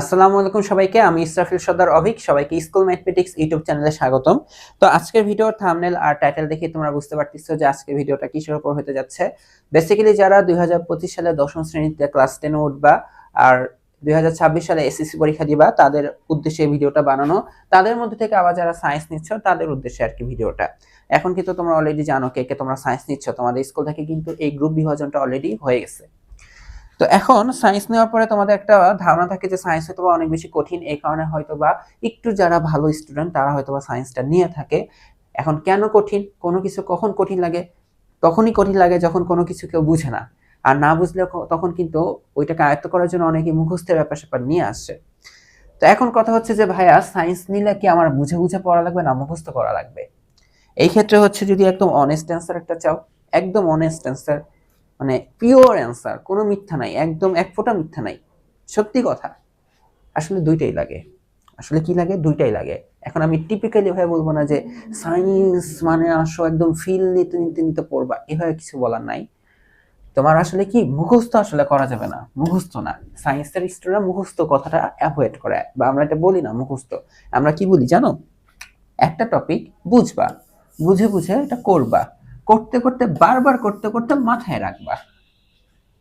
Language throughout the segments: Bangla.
আসসালামু আলাইকুম সবাইকে, আমি ইসরাফিল সর্দার অভিক, সবাইকে স্কুল ম্যাথমেটিক্স ইউটিউব চ্যানেলে স্বাগতম। তো আজকের ভিডিওর থামনেল আর টাইটেল দেখে তোমরা বুঝতে পারতেছো যে আজকের ভিডিওটা কিসের উপর হতে যাচ্ছে। বেসিক্যালি যারা দুই হাজার পঁচিশ সালে দশম শ্রেণীতে ক্লাস টেনে উঠবা আর দুই হাজার ছাব্বিশ সালে এসএসসি পরীক্ষা দিবা, তাদের উদ্দেশ্যে ভিডিওটা বানানো। তাদের মধ্যে থেকে আবার যারা সায়েন্স নিচ্ছ, তাদের উদ্দেশ্যে আর কি ভিডিওটা। এখন কিন্তু তোমরা অলরেডি জানো কে কে তোমরা সায়েন্স নিচ্ছ, তোমাদের স্কুল থেকে কিন্তু এই গ্রুপ বিভাজনটা অলরেডি হয়ে গেছে। তো এখন সায়েন্স নেওয়ার পরে তোমাদের একটা ধারণা থাকে যে সায়েন্স হয়তো অনেক বেশি কঠিন এই কারণে হয়তো বা একটু যারা ভালো স্টুডেন্ট তারা হয়তো বা সায়েন্সটা নিয়ে থাকে। এখন কেন কঠিন? কোনো কিছু কখন কঠিন লাগে? তখনই কঠিন লাগে যখন কোনো কিছু কেউ বুঝে না। আর না বুঝলে তখন কিন্তু ওইটাকে আয়ত্ত করার জন্য অনেকে মুখস্থের ব্যাপার স্যাপার নিয়ে আসছে। তো এখন কথা হচ্ছে যে, ভাইয়া সায়েন্স নিলে কি আমার বুঝে বুঝে পড়া লাগবে না মুখস্থ করা লাগবে? এই ক্ষেত্রে হচ্ছে যদি একদম অনেস্ট অ্যান্সার একটা চাও, একদম অনেস্ট অ্যান্সার মানে পিওর অ্যান্সার কোনো মিথ্যা নাই, একদম এক ফোঁটা মিথ্যা নাই, সত্যি কথা। আসলে দুইটাই লাগে। আসলে কি লাগে? দুইটাই লাগে। এখন আমি টিপিক্যালি ভাবে বলব না যে সায়েন্স মানে আসো একদম ফিল নিতে নিতে নিতে পড়বা, এভাবে কিছু বলার নাই। তোমার আসলে কি? মুখস্থ আসলে করা যাবে না, মুখস্থ না। সায়েন্সের স্টুডেন্টরা মুখস্থ কথাটা অ্যাভয়েড করে, বা আমরা এটা বলি না মুখস্থ। আমরা কি বলি জানো? একটা টপিক বুঝবা, বুঝে বুঝে এটা করবা। করতে করতে, বারবার করতে করতে মাথায় রাখবা।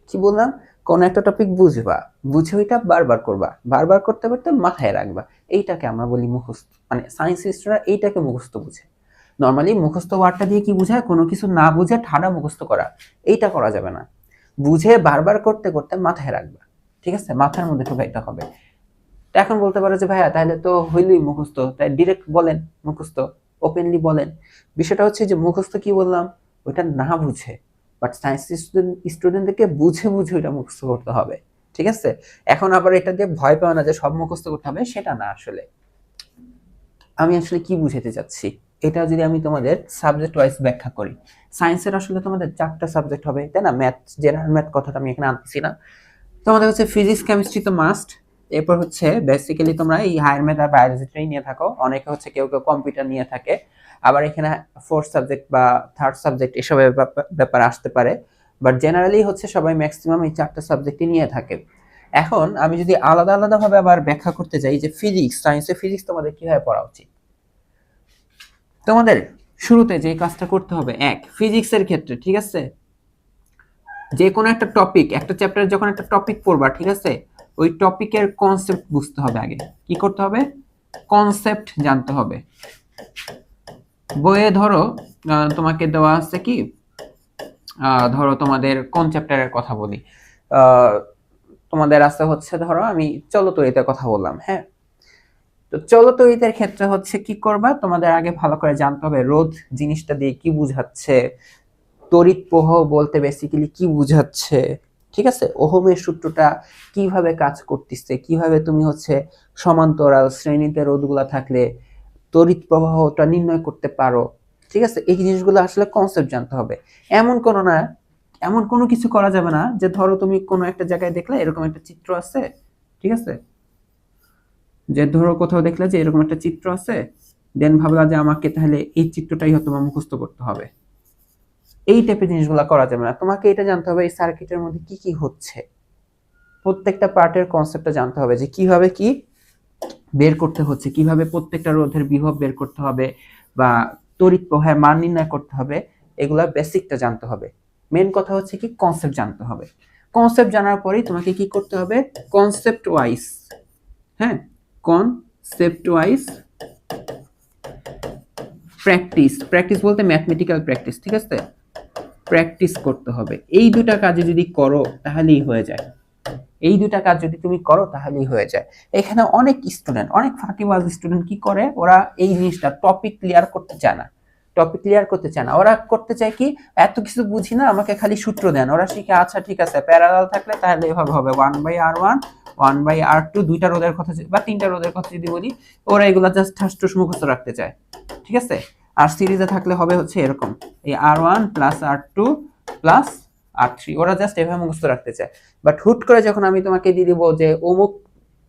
কি বললাম? কোন একটা টপিক বুঝবা, বুঝে ওইটা বারবার করবা, বারবার করতে করতে মাথায় রাখবা। এইটাকে আমরা বলি মুখস্থ। মানে সায়েন্স স্টুডেন্টরা এইটাকে মুখস্থ বুঝে। নর্মালি মুখস্থ ওয়ার্ডটা দিয়ে কি বোঝায়? কোনো কিছু না বুঝে ঠাডা মুখস্থ করা। এইটা করা যাবে না। বুঝে বারবার করতে করতে মাথায় রাখবা। ঠিক আছে? মাথার মধ্যে ঢুকাইতে হবে। এখন বলতে পারো যে, ভাইয়া, তাহলে তো হইলই মুখস্থ। তাই ডিরেক্ট বলেন, মুখস্থ। ওপেনলি বলেন। বিষয়টা হচ্ছে যে মুখস্থ কি বললাম? ওইটা না বুঝে। বাট সায়েন্স স্টুডেন্ট স্টুডেন্টদেরকে বুঝে বুঝে ওইটা মুখস্থ করতে হবে। ঠিক আছে? এখন আবার এটা দিয়ে ভয় পাও না যে সব মুখস্থ করতে হবে, সেটা না আসলে। আমি আসলে কি বুঝাতে চাচ্ছি? এটা যদি আমি তোমাদের সাবজেক্ট ওয়াইজ ব্যাখ্যা করি। সায়েন্সের আসলে তোমাদের চারটা সাবজেক্ট হবে, তাই না? ম্যাথ জেনারেল ম্যাথ কথাটা আমি এখানে আনতেছি না। তোমাদের হচ্ছে ফিজিক্স কেমিস্ট্রি তো মাস্ট এরপর হচ্ছে বেসিক্যালি তোমরা এই হায়ার ম্যাথ আর বায়োলজিটাই নিয়ে থাকো। অনেকে হচ্ছে কেউ কেউ কম্পিউটার নিয়ে থাকে। আবার এখানে ফোর্থ সাবজেক্ট বা থার্ড সাবজেক্ট এসবের ব্যাপার- আসতে পারে। বাট জেনারেলি হচ্ছে সবাই ম্যাক্সিমাম এই চারটা সাবজেক্টই নিয়ে থাকে। এখন আমি যদি আলাদা আলাদাভাবে আবার ব্যাখ্যা করতে যাই যে ফিজিক্স সায়েন্সে ফিজিক্স তোমাদের কীভাবে পড়া উচিত? তোমাদের শুরুতে যে কাজটা করতে হবে, এক ফিজিক্সের ক্ষেত্রে, ঠিক আছে? যে কোনো একটা টপিক একটা চ্যাপ্টারে যখন একটা টপিক পড়বা, ঠিক আছে? ওই টপিকের কনসেপ্ট বুঝতে হবে আগে। কি করতে হবে? কনসেপ্ট জানতে হবে। বইয়ে ধরো তোমাকে দেওয়া আছে কি? ধরো তোমাদের কোন চ্যাপ্টারের কথা বলি। তোমাদের আছে হচ্ছে ধরো, আমি চলতরিতের কথা বললাম হ্যাঁ? তো চলতরিতের ক্ষেত্রে হচ্ছে কি করবা? তোমাদের আগে ভালো করে জানতে হবে রোধ জিনিসটা দিয়ে কি বুঝাচ্ছে, তড়িৎ প্রবাহ বলতে বেসিক্যালি কি বুঝাচ্ছে ঠিক আছে? ওহমের সূত্রটা কীভাবে কাজ করতেছে? কীভাবে তুমি হচ্ছে সমান্তরাল শ্রেণীতে রোধগুলা থাকলে তড়িৎ প্রবাহটা নির্ণয় করতে পারো? ঠিক আছে? এই জিনিসগুলো আসলে কনসেপ্ট জানতে হবে। এমন কোনো না, এমন কোনো কিছু করা যাবে না যে ধরো তুমি কোনো একটা জায়গায় দেখলে এরকম একটা চিত্র আছে, ঠিক আছে? যে ধরো কোথাও দেখলে যে এরকম একটা চিত্র আছে দেন ভাবলা যে আমাকে তাহলে এই চিত্রটাই হয়তো মুখস্থ করতে হবে। এই টাইপের জিনিসগুলো করা যাবে না। তোমাকে এটা জানতে হবে, এই সার্কিটের মধ্যে কি কি হচ্ছে। প্রত্যেকটা পার্টের কনসেপ্টটা জানতে হবে যে কীভাবে কি বের করতে হচ্ছে, কীভাবে প্রত্যেকটা রোধের বিভব বের করতে হবে বা তড়িৎ প্রবাহের মান নির্ণয় করতে হবে, এগুলা বেসিকটা জানতে হবে। মেন কথা হচ্ছে কি কনসেপ্ট জানতে হবে। কনসেপ্ট জানার পরেই তোমাকে কি করতে হবে? কনসেপ্ট ওয়াইজ হ্যাঁ? কনসেপ্ট ওয়াইজ প্র্যাকটিস প্র্যাকটিস বলতে ম্যাথমেটিক্যাল প্র্যাকটিস ঠিক আছে? প্র্যাকটিস করতে হবে। এই দুটা কাজে যদি করো, তাহলেই হয়ে যায়। এই দুটা কাজ যদি তুমি করো, তাহলেই হয়ে যায়। এখানে অনেক স্টুডেন্ট অনেক ফাঁকিবাজ স্টুডেন্ট কি করে? ওরা এই জিনিসটা টপিক ক্লিয়ার করতে চায় না। টপিক ক্লিয়ার করতে চায় না। ওরা করতে চায় কি? এত কিছু বুঝি না, আমাকে খালি সূত্র দেন। ওরা শিখে আচ্ছা ঠিক আছে প্যারালাল থাকলে তাহলে এভাবে হবে। One by R one one by R two দুইটা রোদের কথা বা তিনটা রোদের কথা যদি বলি, ওরা এগুলা জাস্ট ঠাসটুস মুখস্থ রাখতে চায়। ঠিক আছে? আর সিরিজে থাকলে হবে হচ্ছে এরকম। এই R one plus R two plus R three ওরা জাস্ট এভাবে মুখস্থ রাখতে চায়। বাট হুট করে যখন আমি তোমাকে দিয়ে দিব যে অমুক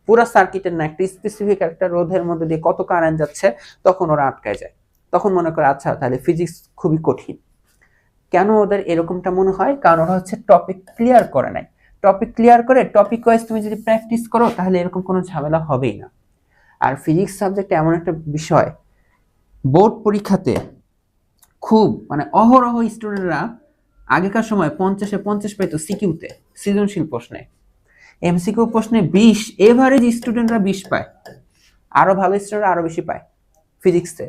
পুরা সার্কিটের না একটা স্পেসিফিক একটা রোধের মধ্যে দিয়ে কত কারেন্ট যাচ্ছে, তখন ওরা আটকায় যায়। তখন মনে করে আচ্ছা তাহলে ফিজিক্স খুবই কঠিন। কেন ওদের এরকমটা মনে হয়? কারণ ওরা হচ্ছে টপিক ক্লিয়ার করে নাই। টপিক ক্লিয়ার করে টপিক ওয়াইজ তুমি যদি প্র্যাকটিস করো, তাহলে এরকম কোনো ঝামেলা হবেই না। আর ফিজিক্স সাবজেক্ট এমন একটা বিষয় বোর্ড পরীক্ষাতে খুব মানে অহরহ স্টুডেন্টরা আগেকার সময় পঞ্চাশে পঞ্চাশ পাইতো সিকিউতে, সৃজনশীল প্রশ্নে। এমসিকিউ প্রশ্নে বিশ, এভারেজ স্টুডেন্টরা বিশ পায়। আরও ভালো স্টুডেন্ট আরও বেশি পায় ফিজিক্সে।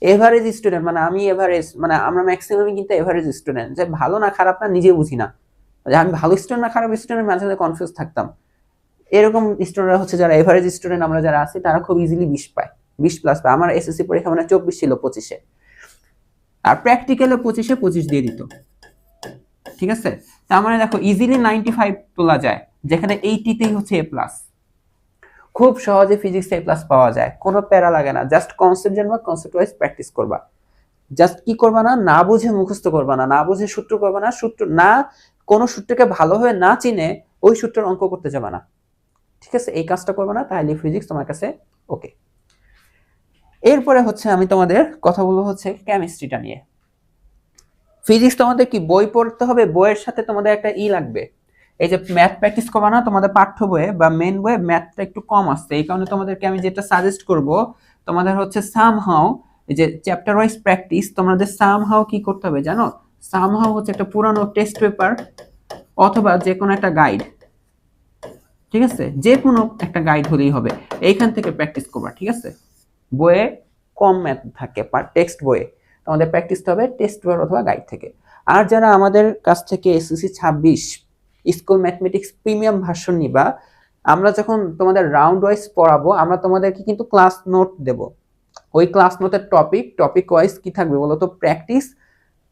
এভারেজ স্টুডেন্ট মানে আমি এভারেজ মানে আমরা ম্যাক্সিমামই কিন্তু এভারেজ স্টুডেন্ট। যে ভালো না খারাপ না নিজে বুঝি না। আমি ভালো স্টুডেন্ট না খারাপ স্টুডেন্ট মাঝে মাঝে কনফিউজ থাকতাম। এরকম স্টুডেন্টরা হচ্ছে যারা এভারেজ স্টুডেন্ট, আমরা যারা আছি, তারা খুব ইজিলি বিশ পায়। বিশ প্লাস পায় আমার এসএসসি পরীক্ষা মানে চব্বিশ ছিল পঁচিশে। আর প্র্যাকটিক্যালে পঁচিশে পঁচিশ দিয়ে দিত। ঠিক আছে? তার মানে দেখো ইজিলি নাইনটি ফাইভ তোলা যায়, যেখানে এইটিতেই হচ্ছে এ প্লাস খুব সহজে ফিজিক্স এ প্লাস পাওয়া যায়, কোনো প্যারা লাগে না জাস্ট কনসেপ্ট জানবা কনসেপ্ট ওয়াইজ প্র্যাকটিস করবা। জাস্ট কি করবা না না বুঝে মুখস্থ করবা না না বুঝে সূত্র করবা না, সূত্র না, কোন সূত্রকে ভালোভাবে না চিনে ওই সূত্রের অঙ্ক করতে যাবে না। ঠিক আছে? এই কাজটা করবে না, তাহলে ফিজিক্স তোমার কাছে ওকে এরপরে হচ্ছে আমি তোমাদের কথা বলব হচ্ছে কেমিস্ট্রিটা নিয়ে। ফিজিক্স তোমাদের কি বই পড়তে হবে? বইয়ের সাথে তোমাদের একটা ই লাগবে। এই যে ম্যাথ প্র্যাকটিস করবা না, তোমাদের পাঠ্য বইয়ে বা মেন বইয়ে ম্যাথটা একটু কম আসছে। এই কারণে তোমাদেরকে আমি যেটা সাজেস্ট করব, তোমাদের হচ্ছে সাম হাউ এই যে চ্যাপ্টার ওয়াইজ প্র্যাকটিস তোমাদের সাম হাউ কি করতে হবে জানো? সাম হাউ হচ্ছে একটা পুরানো টেস্ট পেপার অথবা যে কোনো একটা গাইড ঠিক আছে? যে কোনো একটা গাইড হলেই হবে। এইখান থেকে প্র্যাকটিস করবা, ঠিক আছে? বইয়ে কম ম্যাথ থাকে টেক্সট বইয়ে। তোমাদের প্র্যাকটিস হবে টেক্সট বই অথবা গাইড থেকে। আর যারা আমাদের কাছ থেকে এসএসসি ছাব্বিশ স্কুল ম্যাথমেটিক্স প্রিমিয়াম ভার্সন নিবা, আমরা যখন তোমাদের রাউন্ড ওয়াইজ পড়াবো, আমরা তোমাদেরকে কিন্তু ক্লাস নোট দেব। ওই ক্লাস নোটের টপিক টপিক ওয়াইজ কি থাকবে বলো তো? প্র্যাকটিস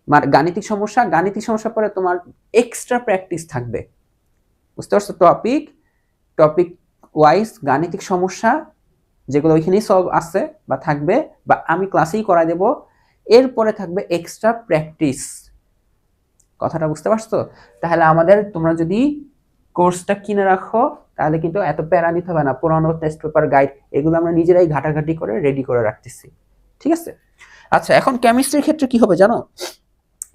মানে গাণিতিক সমস্যা গাণিতিক সমস্যা পরে তোমার এক্সট্রা প্র্যাকটিস থাকবে। বুঝতে পারছ? টপিক টপিক ওয়াইজ গাণিতিক সমস্যা যেগুলো ওইখানেই সলভ আছে বা থাকবে বা আমি ক্লাসেই করা দেব। এরপরে থাকবে এক্সট্রা প্র্যাকটিস কথাটা বুঝতে পারছ তাহলে আমাদের তোমরা যদি কোর্সটা কিনে রাখো, তাহলে কিন্তু এত প্যারা নিতে হবে না। পুরানো টেস্ট পেপার গাইড এগুলো আমরা নিজেরাই ঘাটাঘাটি করে রেডি করে রাখতেছি। ঠিক আছে? আচ্ছা এখন কেমিস্ট্রির ক্ষেত্রে কি হবে জানো?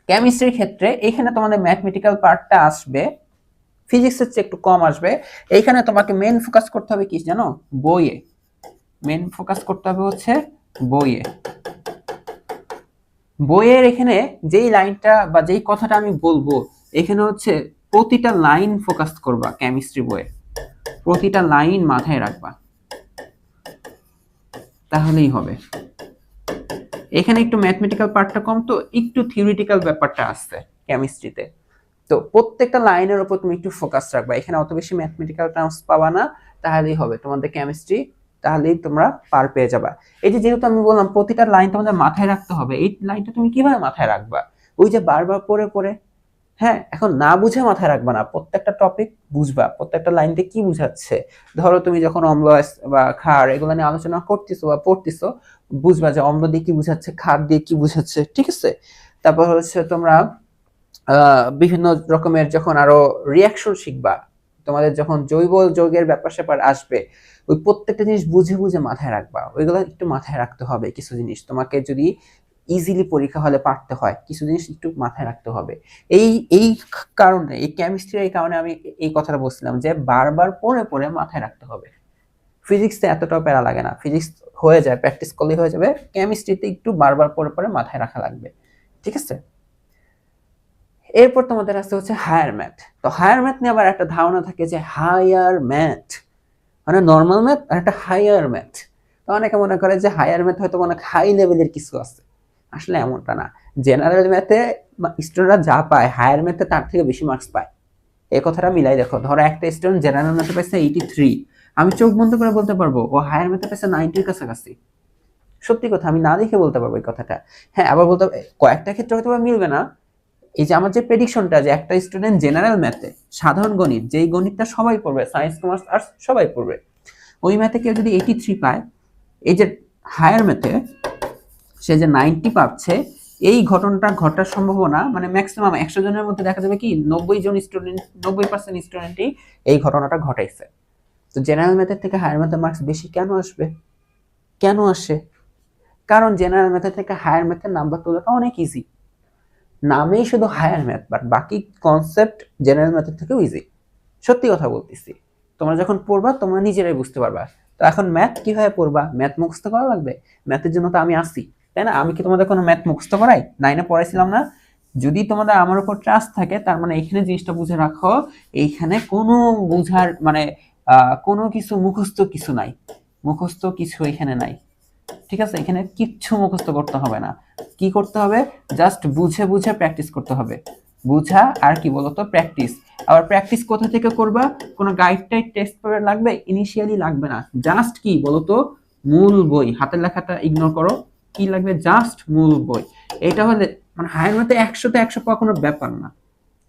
কেমিস্ট্রির ক্ষেত্রে এখানে তোমাদের ম্যাথমেটিক্যাল পার্টটা আসবে। ফিজিক্সের চেয়ে একটু কম আসবে। এইখানে তোমাকে মেন ফোকাস করতে হবে কি জানো? বইয়ে। মেন ফোকাস করতে হবে হচ্ছে বইয়ে। বইয়ের এখানে যেই লাইনটা বা যেই কথাটা আমি বলব, এখানে হচ্ছে প্রতিটা লাইন ফোকাস করবা কেমিস্ট্রি বইয়ে। প্রতিটা লাইন মাথায় রাখবা। তাহলেই হবে। এখানে একটু ম্যাথমেটিক্যাল পার্টটা কম, তো একটু থিওরিটিক্যাল ব্যাপারটা আসছে কেমিস্ট্রিতে তো। প্রত্যেকটা লাইনের উপর তুমি একটু ফোকাস রাখবা। এখানে অত বেশি ম্যাথমেটিক্যাল টার্মস পাবা না, তাহলেই হবে। তোমাদের কেমিস্ট্রি তাহলেই তোমরা পার পেয়ে যাবা। এই যে যেহেতু আমি বললাম প্রতিটা লাইন তোমাদের মাথায় রাখতে হবে, এই লাইনটা তুমি কীভাবে মাথায় রাখবা? ওই যে বারবার পড়ে পড়ে হ্যাঁ এখন না বুঝে মাথায় রাখবা না, প্রত্যেকটা টপিক বুঝবা, প্রত্যেকটা লাইনতে কি বুঝাচ্ছে? ধরো তুমি যখন অম্ল বা খার এগুলো নিয়ে আলোচনা করতেছো বা পড়তেছো, বুঝবা যে অম্ল দিয়ে কি বুঝাচ্ছে, খার দিয়ে কি বুঝাচ্ছে, ঠিক আছে? তারপর হচ্ছে তোমরা বিভিন্ন রকমের যখন আরও রিয়াকশন শিখবা তোমাদের যখন জৈব যৌগের ব্যাপার স্যাপার আসবে, ওই প্রত্যেকটা জিনিস বুঝে বুঝে মাথায় রাখবা। ওইগুলো একটু মাথায় রাখতে হবে কিছু জিনিস। তোমাকে যদি ইজিলি পরীক্ষা হলে পারতে হয়, কিছু জিনিস একটু মাথায় রাখতে হবে। এই এই কারণে, এই কেমিস্ট্রির এই কারণে আমি এই কথাটা বলছিলাম যে বারবার পড়ে পড়ে মাথায় রাখতে হবে। ফিজিক্সে এতটাও প্যারা লাগে না। ফিজিক্স হয়ে যায় প্র্যাকটিস করলেই হয়ে যাবে। কেমিস্ট্রিতে একটু বারবার পড়ে পড়ে মাথায় রাখা লাগবে। ঠিক আছে? এরপর তোমাদের আসতে হচ্ছে হায়ার ম্যাথ তো হায়ার ম্যাথ নিয়ে আবার একটা ধারণা থাকে যে হায়ার ম্যাথ মানে নর্মাল ম্যাথ আর একটা হায়ার ম্যাথ তো অনেকে মনে করে যে হায়ার ম্যাথ হয়তো অনেক হাই লেভেলের কিছু আছে। আসলে এমনটা না। জেনারেল ম্যাথে স্টুডেন্টরা যা পায় হায়ার ম্যাথে তার থেকে বেশি মার্কস পায়। এই কথাটা মিলাই দেখো। ধরো একটা স্টুডেন্ট জেনারেল ম্যাথে পাইছে এইটি থ্রি আমি চোখ বন্ধ করে বলতে পারব, ও হায়ার ম্যাথে পাইছে নাইনটির কাছাকাছি। সত্যি কথা, আমি না দেখে বলতে পারব এই কথাটা। হ্যাঁ আবার বলতে, কয়েকটা ক্ষেত্রে হয়তো মিলবে না। এই যে আমার যে প্রেডিকশনটা যে একটা স্টুডেন্ট জেনারেল ম্যাথে সাধারণ গণিত, যেই গণিতটা সবাই পড়বে সায়েন্স কমার্স আর্টস সবাই পড়বে, ওই ম্যাথে কেউ যদি এইটি থ্রি পায়, এই যে হায়ার ম্যাথে সে যে নাইনটি পাচ্ছে, এই ঘটনাটা ঘটার সম্ভাবনা মানে ম্যাক্সিমাম একশো জনের মধ্যে দেখা যাবে কি, নব্বই জন স্টুডেন্ট নব্বই পার্সেন্ট স্টুডেন্টই এই ঘটনাটা ঘটাইছে। তো জেনারেল ম্যাথের থেকে হায়ার ম্যাথের মার্কস বেশি কেন আসবে? কেন আসে? কারণ জেনারেল ম্যাথের থেকে হায়ার ম্যাথের নাম্বার তোলাটা অনেক ইজি নামেই শুধু হায়ার ম্যাথ বাট বাকি কনসেপ্ট জেনারেল ম্যাথের থেকেও ইজি সত্যি কথা বলতেছি। তোমরা যখন পড়বা, তোমরা নিজেরাই বুঝতে পারবা। তো এখন ম্যাথ কীভাবে পড়বা? ম্যাথ মুখস্থ করা লাগবে? ম্যাথের জন্য তো আমি আসি তাই না? আমি কি তোমাদের কোনো ম্যাথ মুখস্থ করাই? নাইনে পড়াইছিলাম না। যদি তোমাদের আমার উপর ট্রাস্ট থাকে, তার মানে এখানে জিনিসটা বুঝে রাখো, এইখানে কোনো বুঝার মানে কোনো কিছু মুখস্থ কিছু নাই। মুখস্থ কিছু এখানে নাই। ঠিক আছে? এখানে কিচ্ছু মুখস্থ করতে হবে না। কি করতে হবে? জাস্ট বুঝে বুঝে প্র্যাকটিস করতে হবে। বুঝা আর কি বলতো? প্র্যাকটিস আবার প্র্যাকটিস কোথা থেকে করবা? কোনো গাইড টাইড টেস্ট পেপার লাগবে? ইনিশিয়ালি লাগবে না। জাস্ট কি বলতো? মূল বই। হাতের লেখাটা ইগনোর করো। কি লাগবে? জাস্ট মূল বই। এটা হলে মানে হায়ের মধ্যে একশোতে একশো পাওয়া কোনো ব্যাপার না।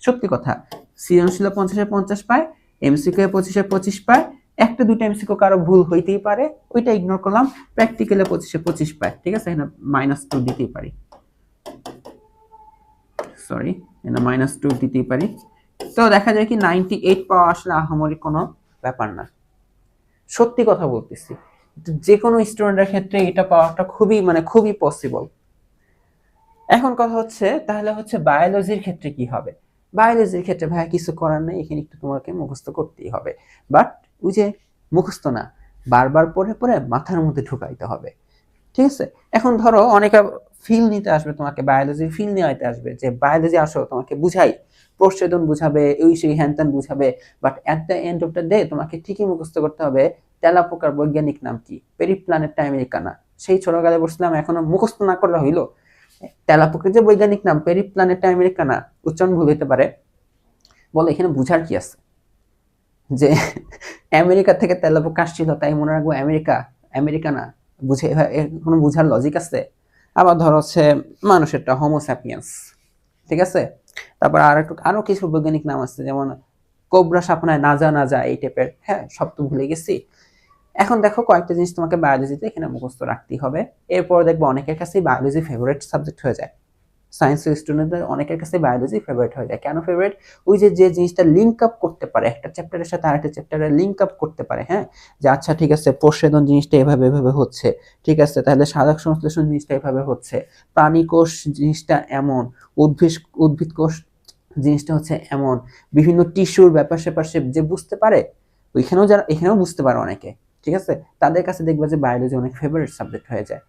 সত্যি কথা। সৃজনশীল পঞ্চাশে পঞ্চাশ পায় এমসিকিউ পঁচিশে পঁচিশ পায় একটা দুটো এমসিকিউ কারও ভুল হইতেই পারে, ওইটা ইগনোর করলাম প্র্যাকটিক্যালে পঁচিশে পঁচিশ পায়, ঠিক আছে? এখানে মাইনাস টু দিতেই পারি। সরি এখানে মাইনাস টু দিতেই পারি। তো দেখা যায় কি নাইনটি এইট পাওয়া আসলে আহামরি কোনো ব্যাপার না। সত্যি কথা বলতেছি, যে কোনো স্টুডেন্টের ক্ষেত্রে এটা পাওয়াটা খুবই মানে খুবই পসিবল এখন কথা হচ্ছে, তাহলে হচ্ছে বায়োলজির ক্ষেত্রে কি হবে? বায়োলজির ক্ষেত্রে ভাই কিছু করার নেই, এখানে একটু তোমাকে মুখস্থ করতেই হবে। বাট ওই যে মুখস্থ না, বারবার পড়ে পড়ে মাথার মধ্যে ঢুকাইতে হবে। ঠিক আছে? এখন ধরো অনেকে ফিল নিতে আসবে তোমাকে বায়োলজি ফিল নিতে আসবে যে বায়োলজি আসো, তোমাকে বুঝাই। প্রচ্ছেদন বুঝাবে ওই সেই হ্যান ত্যান বুঝাবে। But at the end of the day তোমাকে ঠিকই মুখস্থ করতে হবে, তেলাপোকার বৈজ্ঞানিক নাম কি? পেরিপ্ল্যানেটটা আমেরিকানা সেই ছোটকালে বসছিলাম এখনও মুখস্থ না করলে হইল। তেলাপোকার যে বৈজ্ঞানিক নাম পেরিপ্ল্যানেটটা আমেরিকানা উচ্চারণ ভুল হইতে পারে। বলে, এখানে বুঝার কি আছে? যে আমেরিকা থেকে তেলাপোকা আসছিল তাই মনে রাখব আমেরিকা আমেরিকা না, বুঝে কোনো বুঝার লজিক আছে? আবার ধর হচ্ছে মানুষেরটা হোমোস্যাপিয়েন্স ঠিক আছে? তারপর আর একটু, আরও কিছু বৈজ্ঞানিক নাম আছে, যেমন কোবরা সাপনায় নাজা নাজা এই টাইপের হ্যাঁ সব তো ভুলে গেছি। এখন দেখো কয়েকটা জিনিস তোমাকে বায়োলজিতে এখানে মুখস্থ রাখতেই হবে। এরপর দেখব অনেকের কাছেই বায়োলজি ফেভারিট সাবজেক্ট হয়ে যায়। সায়েন্সের স্টুডেন্টদের অনেকের কাছে বায়োলজি ফেভারিট হয়ে যায়। কেন ফেভারিট ওই যে যে জিনিসটা লিঙ্ক আপ করতে পারে, একটা চ্যাপ্টারের সাথে আরেকটা চ্যাপ্টারে লিঙ্ক আপ করতে পারে হ্যাঁ? যে আচ্ছা ঠিক আছে প্রচ্ছেদন জিনিসটা এভাবে এভাবে হচ্ছে, ঠিক আছে? তাহলে সাধক সংশ্লেষণ জিনিসটা এভাবে হচ্ছে প্রাণী কোষ জিনিসটা এমন, উদ্ভিদ উদ্ভিদ কোষ জিনিসটা হচ্ছে এমন, বিভিন্ন টিস্যুর ব্যাপার স্যাপার যে বুঝতে পারে, ওইখানেও যারা, এখানেও বুঝতে পারে অনেকে, ঠিক আছে? তাদের কাছে দেখবে যে বায়োলজি অনেক ফেভারিট সাবজেক্ট হয়ে যায়,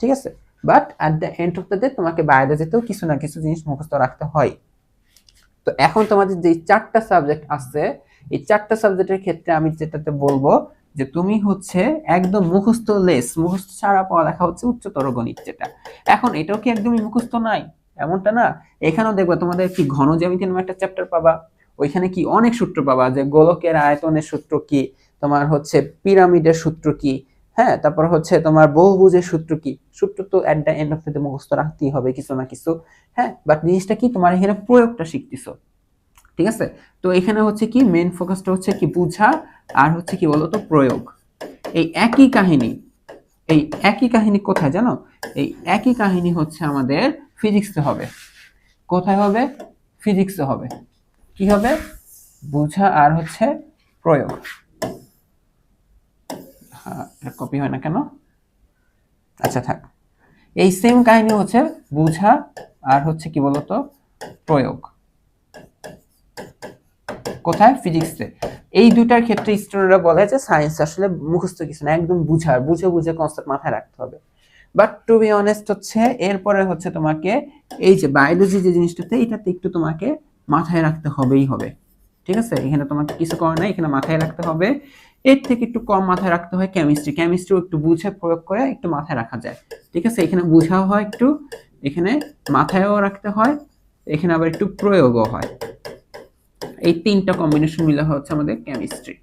ঠিক আছে? But at the end of the day তোমাকে বায়োলজিতেও কিছু না কিছু জিনিস মুখস্থ রাখতে হয়। তো এখন তোমাদের যে চারটা সাবজেক্ট আছে, এই চারটা সাবজেক্টের ক্ষেত্রে আমি যেটাতে বলব যে তুমি হচ্ছে একদম মুখস্থ লেস মুখস্থ ছাড়া পড়ালেখা হচ্ছে উচ্চতর গণিত যেটা। এখন এটাও কি একদমই মুখস্থ নাই? এমনটা না? এখানেও দেখবে তোমাদের কি ঘন জ্যামিতি নামে একটা চ্যাপ্টার পাবা। ওইখানে কি অনেক সূত্র পাবা যে গোলকের আয়তনের সূত্র কি? তোমার হচ্ছে পিরামিডের সূত্র কি? হ্যাঁ তারপর হচ্ছে তোমার বহুভুজের সূত্র কি? সূত্র তো at the end of the মুখস্থ রাখতেই হবে কিছু না কিছু হ্যাঁ? বাট জিনিসটা কি? তোমার এখানে প্রয়োগটা শিখতেছো। ঠিক আছে? তো এখানে হচ্ছে কি? মেন ফোকাসটা হচ্ছে কি বুঝা আর হচ্ছে কি বলতো প্রয়োগ। এই একই কাহিনী, এই একই কাহিনী কোথায় জানো? এই একই কাহিনী হচ্ছে আমাদের ফিজিক্সে হবে। কোথায় হবে? ফিজিক্সে হবে। কি হবে? বুঝা আর হচ্ছে প্রয়োগ। হ্যাঁ কপি হয় না কেন? আচ্ছা থাক। এই সেম কাহিনী হচ্ছে বুঝা আর হচ্ছে কি বলতো? প্রয়োগ। কোথায়? ফিজিক্সে এই দুটার ক্ষেত্রে স্টুডেন্টরা বলে যে সায়েন্স আসলে মুখস্থ কিছু না, একদম বুঝার বুঝে বুঝে কনসেপ্ট মাথায় রাখতে হবে। বাট টু বি অনেস্ট হচ্ছে, এরপরে হচ্ছে তোমাকে এই যে বায়োলজি যে জিনিসটাতে, এটাতে একটু তোমাকে মাথায় রাখতে হবেই হবে। ঠিক আছে? এখানে তোমাকে কিছু করার নাই, এখানে মাথায় রাখতে হবে। এর থেকে একটু কম মাথায় রাখতে হয় কেমিস্ট্রি কেমিস্ট্রিও একটু বুঝে প্রয়োগ করে একটু মাথায় রাখা যায়। ঠিক আছে? এখানে বুঝাও হয় একটু, এখানে মাথায়ও রাখতে হয়, এখানে আবার একটু প্রয়োগও হয়। এই তিনটা কম্বিনেশন মিলে হচ্ছে আমাদের কেমিস্ট্রি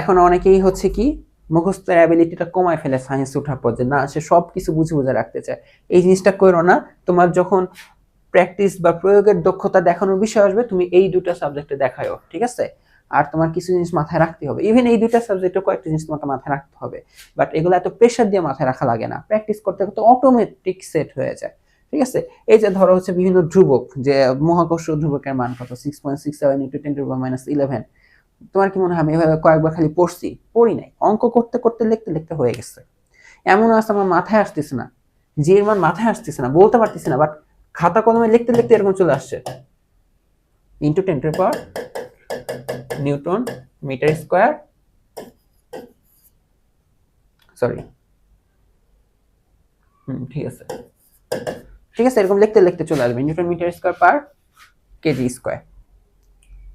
এখন অনেকেই হচ্ছে কি, মুখস্থের অ্যাবিলিটিটা কমায় ফেলে সায়েন্স ওঠার পর যে, না, সে সব কিছু বুঝে বুঝে রাখতে চায়। এই জিনিসটা করো না। তোমার যখন প্র্যাকটিস বা প্রয়োগের দক্ষতা দেখানোর বিষয় আসবে, তুমি এই দুটো সাবজেক্টে দেখায়ও, ঠিক আছে? আর তোমার কিছু জিনিস মাথায় রাখতে হবে। ইভেন এই দুটো সাবজেক্টে কয়েকটা জিনিস তোমাকে মাথায় রাখতে হবে। বাট এগুলো এত প্রেশার দিয়ে মাথায় রাখা লাগে না। প্র্যাকটিস করতে করতে অটোমেটিক সেট হয়ে যায়। ঠিক আছে? এই যে ধরো হচ্ছে বিভিন্ন ধ্রুবক, যে মহাকর্ষ ধ্রুবকের মান কত? Six point six seven into ten to minus eleven তোমার কি মনে হয় আমি এভাবে কয়েকবার খালি পড়ছি? পড়ি নাই। অঙ্ক করতে করতে লিখতে লিখতে হয়ে গেছে। এমন আছে আমার মাথায় আসতেছে না। যে এর মান মাথায় আসতেছে না, বলতে পারতেছি না বাট খাতা কলমে লিখতে লিখতে এরকম চলে আসছে। Into ten to power newton metre square sorry ঠিক আছে। ঠিক আছে, এরকম লিখতে লিখতে চলে আসবে, newton metre square per kg square.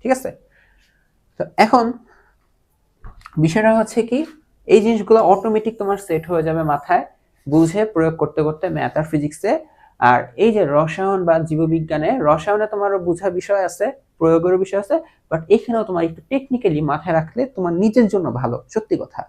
ঠিক আছে? তো এখন বিষয়টা হচ্ছে কি, এই জিনিসগুলো অটোমেটিক তোমার সেট হয়ে যাবে মাথায়, বুঝে প্রয়োগ করতে করতে ম্যাথ আর ফিজিক্সে আর এই যে রসায়ন বা জীববিজ্ঞানে, রসায়নে তোমার বোঝার বিষয় আছে প্রয়োগের বিষয় আছে বাট এখানেও তোমার একটু টেকনিক্যালি মাথায় রাখলে তোমার নিজের জন্য ভালো, সত্যি কথা।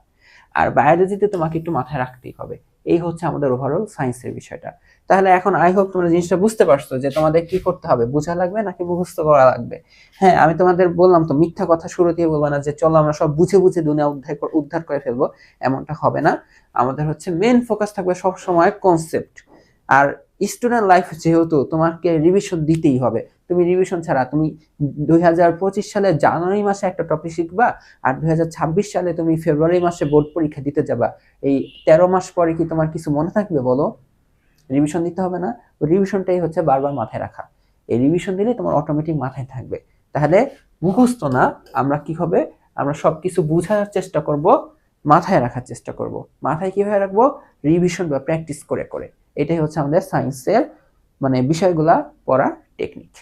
আর বায়োলজিতে তোমাকে একটু মাথায় রাখতেই হবে। এই হচ্ছে আমাদের ওভারঅল সায়েন্সের বিষয়টা। তাহলে এখন আই হোপ তোমরা জিনিসটা বুঝতে পারছ যে তোমাদের কি করতে হবে, বোঝা লাগবে নাকি মুখস্থ করা লাগবে? হ্যাঁ আমি তোমাদের বললাম তো, মিথ্যা কথা শুরু দিয়ে বলব না যে চলো আমরা সব বুঝে বুঝে দুনিয়া উদ্ধার উদ্ধার করে ফেলব, এমনটা হবে না। আমাদের হচ্ছে মেন ফোকাস থাকবে সব সময় কনসেপ্ট আর স্টুডেন্ট লাইফ যেহেতু তোমাকে রিভিশন দিতেই হবে তুমি রিভিশন ছাড়া তুমি দুই হাজার পঁচিশ সালে জানুয়ারি মাসে একটা টপিক শিখবা আর দুই হাজার ছাব্বিশ সালে তুমি ফেব্রুয়ারি মাসে বোর্ড পরীক্ষা দিতে যাবা। এই তেরো মাস পরে কি তোমার কিছু মনে থাকবে বলো? রিভিশন দিতে হবে না। রিভিশনটাই হচ্ছে বারবার মাথায় রাখা। এই রিভিশন দিলে তোমার অটোমেটিক মাথায় থাকবে। তাহলে মুখস্থ না, আমরা কি হবে? আমরা সবকিছু বোঝার চেষ্টা করব, মাথায় রাখার চেষ্টা করব। মাথায় কীভাবে রাখব? রিভিশন বা প্র্যাকটিস করে করে। এটাই হচ্ছে আমাদের সায়েন্সের মানে বিষয়গুলা পড়ার টেকনিক